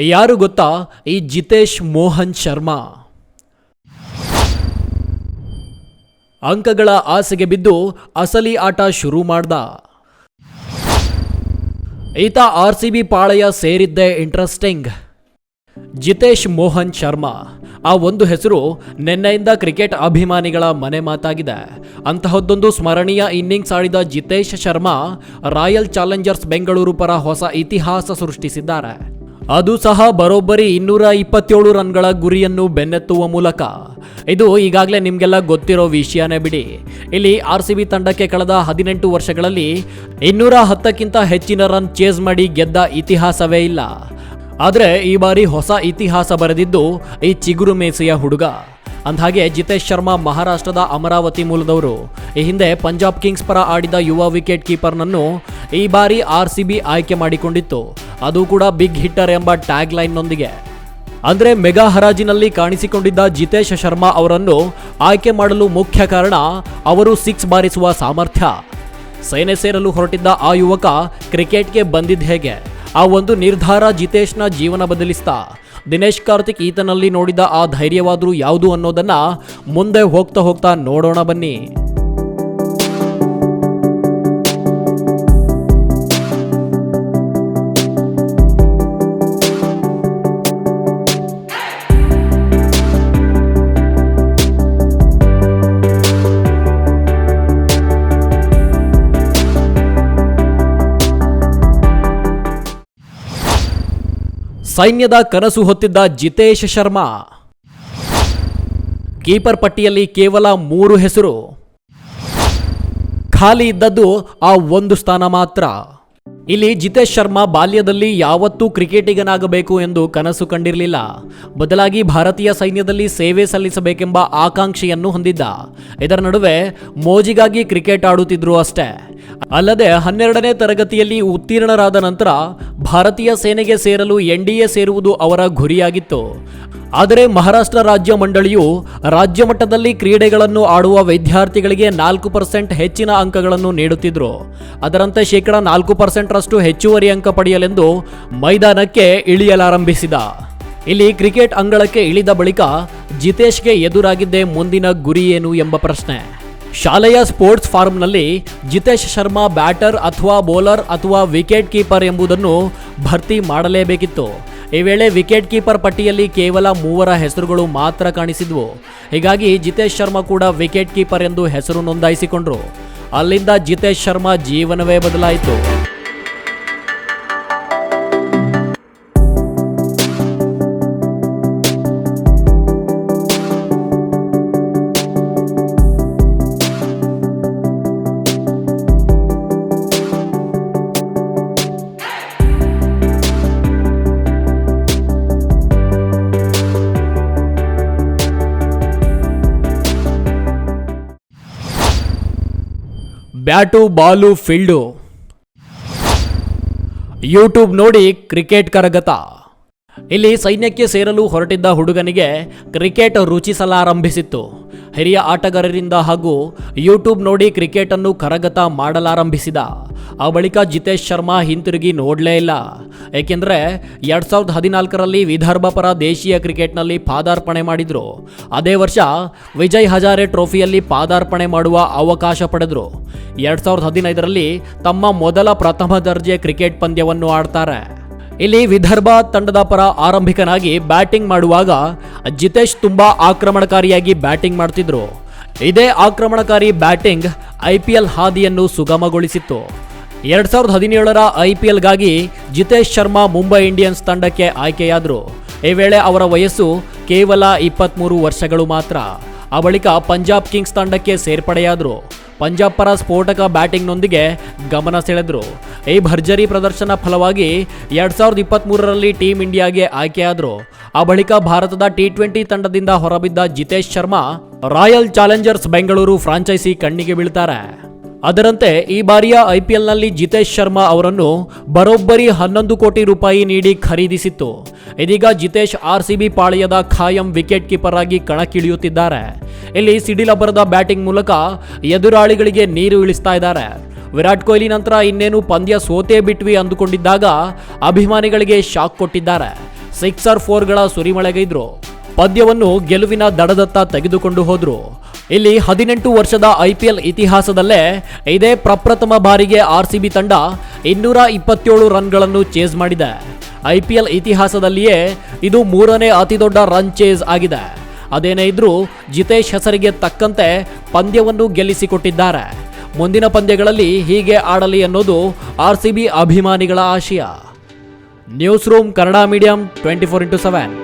ಯಾರು ಗೊತ್ತಾ? ಈ ಜಿತೇಶ್ ಮೋಹನ್ ಶರ್ಮಾ. ಅಂಕಗಳ ಆಸೆಗೆ ಬಿದ್ದು ಅಸಲಿ ಆಟ ಶುರು ಮಾಡ್ದ. ಈತ ಆರ್ ಸಿ ಬಿ ಪಾಳಯ ಸೇರಿದ್ದೇ ಇಂಟ್ರೆಸ್ಟಿಂಗ್. ಜಿತೇಶ್ ಮೋಹನ್ ಶರ್ಮಾ. ಆ ಒಂದು ಹೆಸರು ನಿನ್ನೆಯಿಂದ ಕ್ರಿಕೆಟ್ ಅಭಿಮಾನಿಗಳ ಮನೆ ಮಾತಾಗಿದೆ. ಅಂತಹದ್ದೊಂದು ಸ್ಮರಣೀಯ ಇನ್ನಿಂಗ್ಸ್ ಆಡಿದ ಜಿತೇಶ್ ಶರ್ಮಾ ರಾಯಲ್ ಚಾಲೆಂಜರ್ಸ್ ಬೆಂಗಳೂರು ಪರ ಹೊಸ ಇತಿಹಾಸ ಸೃಷ್ಟಿಸಿದ್ದಾರೆ. ಅದು ಸಹ ಬರೋಬ್ಬರಿ ಇನ್ನೂರ ಇಪ್ಪತ್ತೇಳು ರನ್ಗಳ ಗುರಿಯನ್ನು ಬೆನ್ನೆತ್ತುವ ಮೂಲಕ. ಇದು ಈಗಾಗಲೇ ನಿಮಗೆಲ್ಲ ಗೊತ್ತಿರೋ ವಿಷಯನೇ ಬಿಡಿ. ಇಲ್ಲಿ ಆರ್ ಸಿ ಬಿ ತಂಡಕ್ಕೆ ಕಳೆದ ಹದಿನೆಂಟು ವರ್ಷಗಳಲ್ಲಿ ಇನ್ನೂರ ಹತ್ತಕ್ಕಿಂತ ಹೆಚ್ಚಿನ ರನ್ ಚೇಸ್ ಮಾಡಿ ಗೆದ್ದ ಇತಿಹಾಸವೇ ಇಲ್ಲ. ಆದರೆ ಈ ಬಾರಿ ಹೊಸ ಇತಿಹಾಸ ಬರೆದಿದ್ದು ಈ ಚಿಗುರು ಮೇಸೆಯ ಹುಡುಗ. ಅಂದಹಾಗೆ ಜಿತೇಶ್ ಶರ್ಮಾ ಮಹಾರಾಷ್ಟ್ರದ ಅಮರಾವತಿ ಮೂಲದವರು. ಈ ಹಿಂದೆ ಪಂಜಾಬ್ ಕಿಂಗ್ಸ್ ಪರ ಆಡಿದ ಯುವ ವಿಕೆಟ್ ಕೀಪರ್ನನ್ನು ಈ ಬಾರಿ ಆರ್ ಸಿ ಬಿ ಆಯ್ಕೆ ಮಾಡಿಕೊಂಡಿತ್ತು. ಅದು ಕೂಡ ಬಿಗ್ ಹಿಟ್ಟರ್ ಎಂಬ ಟ್ಯಾಗ್ ಲೈನ್ನೊಂದಿಗೆ ಅಂದರೆ ಮೆಗಾ ಹರಾಜಿನಲ್ಲಿ ಕಾಣಿಸಿಕೊಂಡಿದ್ದ ಜಿತೇಶ್ ಶರ್ಮಾ ಅವರನ್ನು ಆಯ್ಕೆ ಮಾಡಲು ಮುಖ್ಯ ಕಾರಣ ಅವರು ಸಿಕ್ಸ್ ಬಾರಿಸುವ ಸಾಮರ್ಥ್ಯ. ಸೇನೆ ಸೇರಲು ಹೊರಟಿದ್ದ ಆ ಯುವಕ ಕ್ರಿಕೆಟ್ಗೆ ಬಂದಿದ್ದ ಹೇಗೆ? ಆ ಒಂದು ನಿರ್ಧಾರ ಜಿತೇಶ್ನ ಜೀವನ ಬದಲಿಸ್ತಾ. ದಿನೇಶ್ ಕಾರ್ತಿಕ್ ಈತನಲ್ಲಿ ನೋಡಿದ ಆ ಧೈರ್ಯವಾದರೂ ಯಾವುದು ಅನ್ನೋದನ್ನು ಮುಂದೆ ಹೋಗ್ತಾ ಹೋಗ್ತಾ ನೋಡೋಣ ಬನ್ನಿ. ಸೈನ್ಯದ ಕನಸು ಹೊತ್ತಿದ್ದ ಜಿತೇಶ್ ಶರ್ಮಾ. ಕೀಪರ್ ಪಟ್ಟಿಯಲ್ಲಿ ಕೇವಲ ಮೂರು ಹೆಸರು. ಖಾಲಿ ಇದ್ದದ್ದು ಆ ಒಂದು ಸ್ಥಾನ ಮಾತ್ರ. ಇಲ್ಲಿ ಜಿತೇಶ್ ಶರ್ಮಾ ಬಾಲ್ಯದಲ್ಲಿ ಯಾವತ್ತೂ ಕ್ರಿಕೆಟಿಗನಾಗಬೇಕು ಎಂದು ಕನಸು ಕಂಡಿರಲಿಲ್ಲ. ಬದಲಾಗಿ ಭಾರತೀಯ ಸೈನ್ಯದಲ್ಲಿ ಸೇವೆ ಸಲ್ಲಿಸಬೇಕೆಂಬ ಆಕಾಂಕ್ಷೆಯನ್ನು ಹೊಂದಿದ್ದ. ಇದರ ನಡುವೆ ಮೋಜಿಗಾಗಿ ಕ್ರಿಕೆಟ್ ಆಡುತ್ತಿದ್ರು ಅಷ್ಟೇ. ಅಲ್ಲದೆ ಹನ್ನೆರಡನೇ ತರಗತಿಯಲ್ಲಿ ಉತ್ತೀರ್ಣರಾದ ನಂತರ ಭಾರತೀಯ ಸೇನೆಗೆ ಸೇರಲು ಎನ್ಡಿಎ ಸೇರುವುದು ಅವರ ಗುರಿಯಾಗಿತ್ತು. ಆದರೆ ಮಹಾರಾಷ್ಟ್ರ ರಾಜ್ಯ ಮಂಡಳಿಯು ರಾಜ್ಯ ಮಟ್ಟದಲ್ಲಿ ಕ್ರೀಡೆಗಳನ್ನು ಆಡುವ ವಿದ್ಯಾರ್ಥಿಗಳಿಗೆ ನಾಲ್ಕು ಪರ್ಸೆಂಟ್ ಹೆಚ್ಚಿನ ಅಂಕಗಳನ್ನು ನೀಡುತ್ತಿದ್ದರು ಅದರಂತೆ ಶೇಕಡ ನಾಲ್ಕು ಪರ್ಸೆಂಟ್ರಷ್ಟು ಹೆಚ್ಚುವರಿ ಅಂಕ ಪಡೆಯಲೆಂದು ಮೈದಾನಕ್ಕೆ ಇಳಿಯಲಾರಂಭಿಸಿದ. ಇಲ್ಲಿ ಕ್ರಿಕೆಟ್ ಅಂಗಳಕ್ಕೆ ಇಳಿದ ಬಳಿಕ ಜಿತೇಶ್ಗೆ ಎದುರಾಗಿದ್ದೇ ಮುಂದಿನ ಗುರಿ ಏನು ಎಂಬ ಪ್ರಶ್ನೆ. ಶಾಲೆಯ ಸ್ಪೋರ್ಟ್ಸ್ ಫಾರ್ಮ್ನಲ್ಲಿ ಜಿತೇಶ್ ಶರ್ಮಾ ಬ್ಯಾಟರ್ ಅಥವಾ ಬೌಲರ್ ಅಥವಾ ವಿಕೆಟ್ ಕೀಪರ್ ಎಂಬುದನ್ನು ಭರ್ತಿ ಮಾಡಲೇಬೇಕಿತ್ತು. ಈ ವೇಳೆ ವಿಕೆಟ್ ಕೀಪರ್ ಪಟ್ಟಿಯಲ್ಲಿ ಕೇವಲ ಮೂವರ ಹೆಸರುಗಳು ಮಾತ್ರ ಕಾಣಿಸಿದ್ವು. ಹೀಗಾಗಿ ಜಿತೇಶ್ ಶರ್ಮಾ ಕೂಡ ವಿಕೆಟ್ ಕೀಪರ್ ಎಂದು ಹೆಸರು ನೋಂದಾಯಿಸಿಕೊಂಡ್ರು. ಅಲ್ಲಿಂದ ಜಿತೇಶ್ ಶರ್ಮಾ ಜೀವನವೇ ಬದಲಾಯಿತು. Bat ball field. ಯೂಟ್ಯೂಬ್ ನೋಡಿ ಕ್ರಿಕೆಟ್ ಕರಗತ. ಇಲ್ಲಿ ಸೈನ್ಯಕ್ಕೆ ಸೇರಲು ಹೊರಟಿದ್ದ ಹುಡುಗನಿಗೆ ಕ್ರಿಕೆಟ್ ರುಚಿಸಲಾರಂಭಿಸಿತ್ತು. ಹಿರಿಯ ಆಟಗಾರರಿಂದ ಹಾಗೂ ಯೂಟ್ಯೂಬ್ ನೋಡಿ ಕ್ರಿಕೆಟನ್ನು ಕರಗತ ಮಾಡಲಾರಂಭಿಸಿದ. ಆ ಬಳಿಕ ಜಿತೇಶ್ ಶರ್ಮಾ ಹಿಂತಿರುಗಿ ನೋಡಲೇ ಇಲ್ಲ. ಏಕೆಂದರೆ ಎರಡು ಸಾವಿರದ ಹದಿನಾಲ್ಕರಲ್ಲಿ ವಿದರ್ಭ ಪರ ದೇಶೀಯ ಕ್ರಿಕೆಟ್ನಲ್ಲಿ ಪಾದಾರ್ಪಣೆ ಮಾಡಿದರು. ಅದೇ ವರ್ಷ ವಿಜಯ್ ಹಜಾರೆ ಟ್ರೋಫಿಯಲ್ಲಿ ಪಾದಾರ್ಪಣೆ ಮಾಡುವ ಅವಕಾಶ ಪಡೆದರು. ಎರಡು ಸಾವಿರದ ಹದಿನೈದರಲ್ಲಿ ತಮ್ಮ ಮೊದಲ ಪ್ರಥಮ ದರ್ಜೆ ಕ್ರಿಕೆಟ್ ಪಂದ್ಯವನ್ನು ಆಡ್ತಾರೆ. ಇಲ್ಲಿ ವಿದರ್ಭ ತಂಡದ ಪರ ಆರಂಭಿಕನಾಗಿ ಬ್ಯಾಟಿಂಗ್ ಮಾಡುವಾಗ ಜಿತೇಶ್ ತುಂಬಾ ಆಕ್ರಮಣಕಾರಿಯಾಗಿ ಬ್ಯಾಟಿಂಗ್ ಮಾಡ್ತಿದ್ರು. ಇದೇ ಆಕ್ರಮಣಕಾರಿ ಬ್ಯಾಟಿಂಗ್ ಐ ಪಿ ಎಲ್ ಹಾದಿಯನ್ನು ಸುಗಮಗೊಳಿಸಿತ್ತು. ಎರಡ್ ಸಾವಿರದ ಹದಿನೇಳರ ಐ ಪಿ ಎಲ್ಗಾಗಿ ಜಿತೇಶ್ ಶರ್ಮಾ ಮುಂಬೈ ಇಂಡಿಯನ್ಸ್ ತಂಡಕ್ಕೆ ಆಯ್ಕೆಯಾದರು. ಈ ವೇಳೆ ಅವರ ವಯಸ್ಸು ಕೇವಲ ಇಪ್ಪತ್ತ್ಮೂರು ವರ್ಷಗಳು ಮಾತ್ರ. ಆ ಬಳಿಕ ಪಂಜಾಬ್ ಕಿಂಗ್ಸ್ ತಂಡಕ್ಕೆ ಸೇರ್ಪಡೆಯಾದರು. ಪಂಜಾಬ್ ಪರ ಸ್ಫೋಟಕ ಬ್ಯಾಟಿಂಗ್ನೊಂದಿಗೆ ಗಮನ ಸೆಳೆದರು. ಈ ಭರ್ಜರಿ ಪ್ರದರ್ಶನ ಫಲವಾಗಿ ಎರಡ್ ಸಾವಿರದ ಇಪ್ಪತ್ತ್ಮೂರರಲ್ಲಿ ಟೀಂ ಇಂಡಿಯಾಗೆ ಆಯ್ಕೆಯಾದರು. ಆ ಬಳಿಕ ಭಾರತದ ಟಿ ಟ್ವೆಂಟಿ ತಂಡದಿಂದ ಹೊರಬಿದ್ದ Jitesh Sharma royal challengers Bengaluru franchise ಕಣ್ಣಿಗೆ ಬೀಳ್ತಾರೆ. ಅದರಂತೆ ಈ ಬಾರಿಯ ಐಪಿಎಲ್ನಲ್ಲಿ ಜಿತೇಶ್ ಶರ್ಮಾ ಅವರನ್ನು ಬರೋಬ್ಬರಿ ಹನ್ನೊಂದು ಕೋಟಿ ರೂಪಾಯಿ ನೀಡಿ ಖರೀದಿಸಿತ್ತು. ಇದೀಗ ಜಿತೇಶ್ ಆರ್ ಸಿ ಬಿ ಪಾಳೆಯದ ಖಾಯಂ ವಿಕೆಟ್ ಕೀಪರ್ ಆಗಿ ಕಣಕ್ಕಿಳಿಯುತ್ತಿದ್ದಾರೆ. ಇಲ್ಲಿ ಸಿಡಿಲಬ್ಬರದ ಬ್ಯಾಟಿಂಗ್ ಮೂಲಕ ಎದುರಾಳಿಗಳಿಗೆ ನೀರು ಇಳಿಸ್ತಾ ಇದ್ದಾರೆ. ವಿರಾಟ್ ಕೊಹ್ಲಿ ನಂತರ ಇನ್ನೇನು ಪಂದ್ಯ ಸೋತೇ ಬಿಟ್ವಿ ಅಂದುಕೊಂಡಿದ್ದಾಗ ಅಭಿಮಾನಿಗಳಿಗೆ ಶಾಕ್ ಕೊಟ್ಟಿದ್ದಾರೆ. ಸಿಕ್ಸರ್ ಫೋರ್ಗಳ ಸುರಿಮಳೆಗೈದ್ರು. ಪಂದ್ಯವನ್ನು ಗೆಲುವಿನ ದಡದತ್ತ ತೆಗೆದುಕೊಂಡು ಹೋದ್ರು. ಇಲ್ಲಿ ಹದಿನೆಂಟು ವರ್ಷದ ಐಪಿಎಲ್ ಇತಿಹಾಸದಲ್ಲೇ ಇದೇ ಪ್ರಪ್ರಥಮ ಬಾರಿಗೆ ಆರ್ಸಿಬಿ ತಂಡ ಇನ್ನೂರ ಇಪ್ಪತ್ತೇಳು ರನ್ಗಳನ್ನು ಚೇಸ್ ಮಾಡಿದೆ. ಐಪಿಎಲ್ ಇತಿಹಾಸದಲ್ಲಿಯೇ ಇದು ಮೂರನೇ ಅತಿದೊಡ್ಡ ರನ್ ಚೇಸ್ ಆಗಿದೆ. ಅದೇನೇ ಇದ್ರೂ ಜಿತೇಶ್ ಹೆಸರಿಗೆ ತಕ್ಕಂತೆ ಪಂದ್ಯವನ್ನು ಗೆಲ್ಲಿಸಿಕೊಟ್ಟಿದ್ದಾರೆ. ಮುಂದಿನ ಪಂದ್ಯಗಳಲ್ಲಿ ಹೀಗೆ ಆಡಲಿ ಅನ್ನೋದು ಆರ್ ಸಿ ಬಿ ಅಭಿಮಾನಿಗಳ ಆಶಯ. News room Kannada medium twenty four into seven.